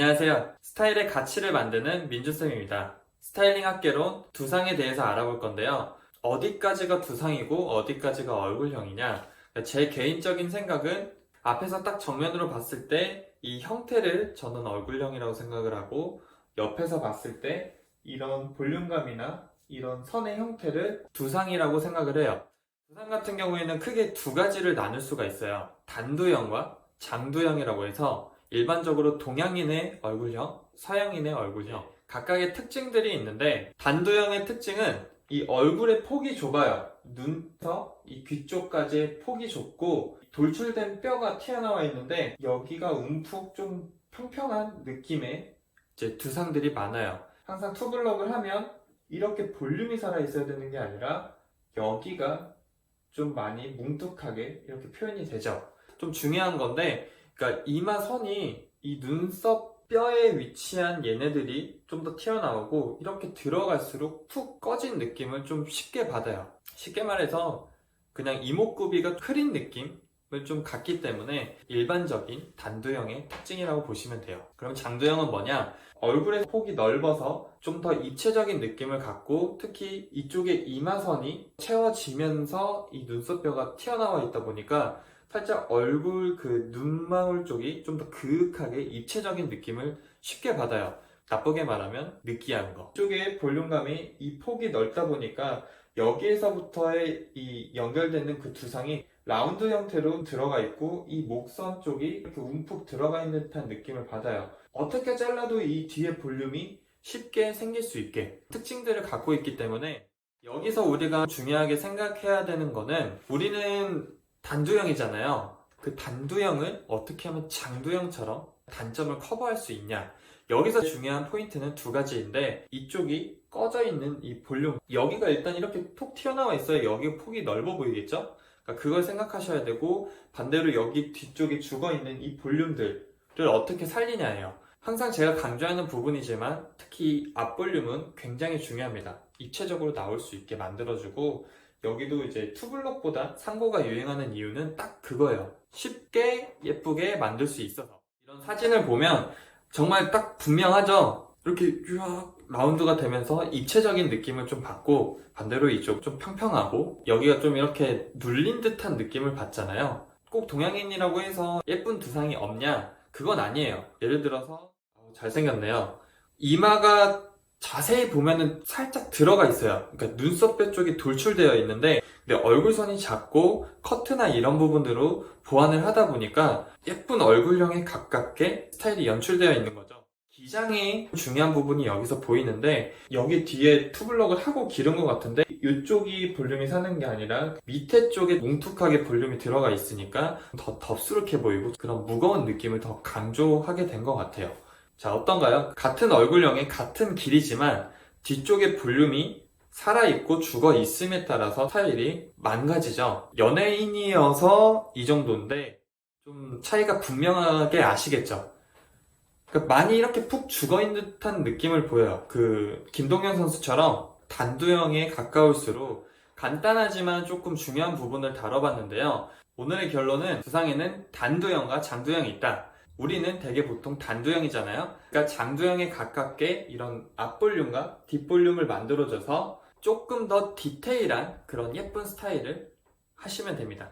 안녕하세요. 스타일의 가치를 만드는 민주쌤입니다. 스타일링 학개론 두상에 대해서 알아볼 건데요. 어디까지가 두상이고 어디까지가 얼굴형이냐. 제 개인적인 생각은 앞에서 딱 정면으로 봤을 때 이 형태를 저는 얼굴형이라고 생각을 하고 옆에서 봤을 때 이런 볼륨감이나 이런 선의 형태를 두상이라고 생각을 해요. 두상 같은 경우에는 크게 두 가지를 나눌 수가 있어요. 단두형과 장두형이라고 해서 일반적으로 동양인의 얼굴형, 서양인의 얼굴형 각각의 특징들이 있는데 단두형의 특징은 이 얼굴의 폭이 좁아요. 눈부터 이 귀 쪽까지의 폭이 좁고 돌출된 뼈가 튀어나와 있는데 여기가 움푹 좀 평평한 느낌의 이제 두상들이 많아요. 항상 투블럭을 하면 이렇게 볼륨이 살아 있어야 되는 게 아니라 여기가 좀 많이 뭉툭하게 이렇게 표현이 되죠. 좀 중요한 건데 그러니까 이마 선이 이 눈썹 뼈에 위치한 얘네들이 좀 더 튀어나오고 이렇게 들어갈수록 푹 꺼진 느낌을 좀 쉽게 받아요. 쉽게 말해서 그냥 이목구비가 흐린 느낌을 좀 갖기 때문에 일반적인 단두형의 특징이라고 보시면 돼요. 그럼 장두형은 뭐냐? 얼굴의 폭이 넓어서 좀 더 입체적인 느낌을 갖고 특히 이쪽에 이마선이 채워지면서 이 눈썹뼈가 튀어나와 있다 보니까 살짝 얼굴 그 눈망울 쪽이 좀 더 그윽하게 입체적인 느낌을 쉽게 받아요. 나쁘게 말하면 느끼한 거. 이쪽에 볼륨감이 이 폭이 넓다 보니까 여기에서부터의 이 연결되는 그 두상이 라운드 형태로 들어가 있고 이 목선 쪽이 이렇게 움푹 들어가 있는 듯한 느낌을 받아요. 어떻게 잘라도 이 뒤에 볼륨이 쉽게 생길 수 있게 특징들을 갖고 있기 때문에 여기서 우리가 중요하게 생각해야 되는 거는 우리는 단두형이잖아요. 그 단두형을 어떻게 하면 장두형처럼 단점을 커버할 수 있냐. 여기서 중요한 포인트는 두 가지인데 이쪽이 꺼져 있는 이 볼륨 여기가 일단 이렇게 톡 튀어나와 있어야 여기 폭이 넓어 보이겠죠? 그러니까 그걸 생각하셔야 되고 반대로 여기 뒤쪽에 죽어 있는 이 볼륨들을 어떻게 살리냐예요. 항상 제가 강조하는 부분이지만 특히 앞볼륨은 굉장히 중요합니다. 입체적으로 나올 수 있게 만들어주고 여기도 이제 투블럭보다 상고가 유행하는 이유는 딱 그거예요. 쉽게 예쁘게 만들 수 있어서. 이런 사진을 보면 정말 딱 분명하죠? 이렇게 쫙 라운드가 되면서 입체적인 느낌을 좀 받고 반대로 이쪽 좀 평평하고 여기가 좀 이렇게 눌린 듯한 느낌을 받잖아요. 꼭 동양인이라고 해서 예쁜 두상이 없냐? 그건 아니에요. 예를 들어서 어, 잘생겼네요. 이마가 자세히 보면은 살짝 들어가 있어요. 그러니까 눈썹뼈 쪽이 돌출되어 있는데 근데 얼굴선이 작고 커트나 이런 부분으로 보완을 하다 보니까 예쁜 얼굴형에 가깝게 스타일이 연출되어 있는 거죠. 기장이 중요한 부분이 여기서 보이는데 여기 뒤에 투블럭을 하고 기른 것 같은데 이쪽이 볼륨이 사는 게 아니라 밑에 쪽에 뭉툭하게 볼륨이 들어가 있으니까 더 덥수룩해 보이고 그런 무거운 느낌을 더 강조하게 된 것 같아요. 자, 어떤가요? 같은 얼굴형의 같은 길이지만 뒤쪽에 볼륨이 살아있고 죽어 있음에 따라서 스타일이 망가지죠. 연예인이어서 이 정도인데 좀 차이가 분명하게 아시겠죠? 그러니까 많이 이렇게 푹 죽어 있는 듯한 느낌을 보여요. 그 김동현 선수처럼 단두형에 가까울수록 간단하지만 조금 중요한 부분을 다뤄봤는데요. 오늘의 결론은 두상에는 단두형과 장두형이 있다. 우리는 대개 보통 단두형이잖아요. 그러니까 장두형에 가깝게 이런 앞볼륨과 뒷볼륨을 만들어줘서 조금 더 디테일한 그런 예쁜 스타일을 하시면 됩니다.